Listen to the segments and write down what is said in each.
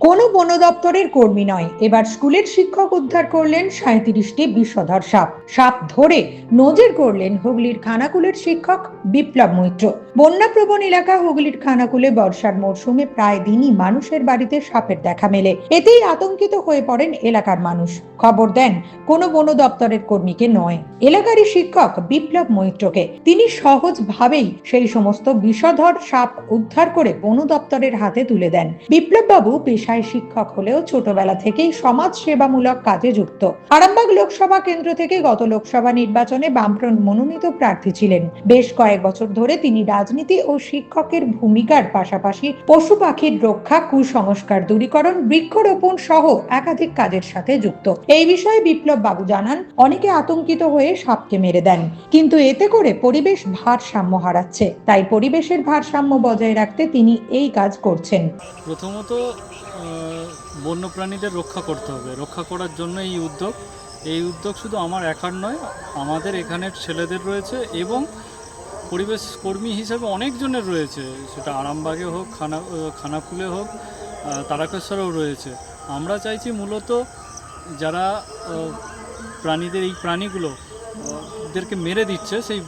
কোনো বন দপ্তরের কর্মী নয়। এবার স্কুলের শিক্ষক উদ্ধার করলেন সাঁত্রিশটি বিষধর সাপ। সাপ ধরে নজর করলেন হুগলির খানাকুলের শিক্ষক বিপ্লব মৈত্র। বন্যাপ্রবণ এলাকা হুগলির খানাকুলে বর্ষার মরশুমে প্রায় দিনই মানুষের বাড়িতে সাপের দেখা মেলে। এতেই আতঙ্কিত হয়ে পড়েন এলাকার মানুষ। খবর দেন, কোনো বন দপ্তরের কর্মীকে নয়। এলাকারই শিক্ষক বিপ্লব মৈত্রকে। তিনি সহজভাবেই সেই সমস্ত বিষধর সাপ উদ্ধার করে বন দপ্তরের হাতে তুলে দেন। বিপ্লব বাবু পেশায় শিক্ষক হলেও ছোটবেলা থেকেই সমাজ সেবামূলক কাজে যুক্ত। আরামবাগ লোকসভা কেন্দ্র থেকে গত লোকসভা নির্বাচনে বামফ্রন্ট মনোনীত প্রার্থী ছিলেন। বেশ কয়েক বছর ধরে তিনি রাজনীতি ও শিক্ষকের ভূমিকার পাশাপাশি পশু পাখির রক্ষা, কুসংস্কার, দূরীকরণ, বৃক্ষরোপণ সহ একাধিক কাজের সাথে যুক্ত। এই বিষয়ে বিপ্লব বাবু জানান, অনেকে আতঙ্কিত হয়ে সাপকে মেরে দেন। কিন্তু এতে করে পরিবেশ ভারসাম্য হারাচ্ছে। তাই পরিবেশের ভারসাম্য বজায় রাখতে তিনি এই কাজ করছেন। প্রথমত বন্যপ্রাণীদের রক্ষা করতে হবে। রক্ষা করার জন্য এই উদ্যোগ। এই উদ্যোগ শুধু আমার একার নয়, আমাদের এখানের ছেলেদের রয়েছে এবং পরিবেশ কর্মী হিসেবে অনেকজনের রয়েছে। সেটা আরামবাগে হোক, খানা খানাকুলে হোক তারকেশ্বরেও রয়েছে। আমরা চাইছি মূলত যারা প্রাণীদের এই প্রাণীগুলো দেরকে মেরে দিচ্ছে, সেই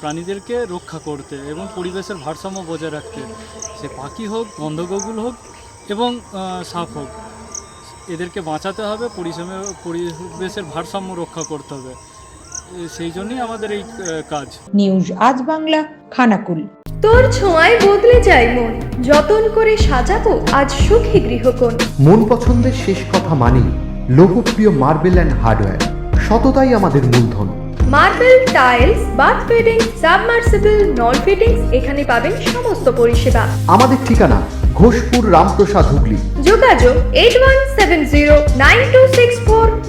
প্রাণীদেরকে রক্ষা করতে এবং পরিবেশের ভারসাম্য বজায় রাখতে। সে পাখি হোক গন্ধগোগুল হোক এবং সাপ হোক। এদেরকে বাঁচাতে হবে, পরিশ্রমে, পরিবেশের ভারসাম্য রক্ষা করতে হবে। সেই জন্যই আমাদের এই কাজ। নিউজ আজ বাংলা খানাকুল। তোর ছোঁয়ায় বদলে যায় মন। যতন করে সাজাবো আজ সুখী গৃহকোণ। মন পছন্দের শেষ কথা মানি লোকপ্রিয় মার্বেল অ্যান্ড হার্ডওয়্যার। সততাই আমাদের মূলধন। Marble tiles bath fitting submersible নল ফিটিংস এখানে পাবেন সমস্ত পরিষেবা। আমাদের ঠিকানা ঘোষপুর রামপ্রসাদ হুগলি। যোগাযোগ eight one seven zero nine two six four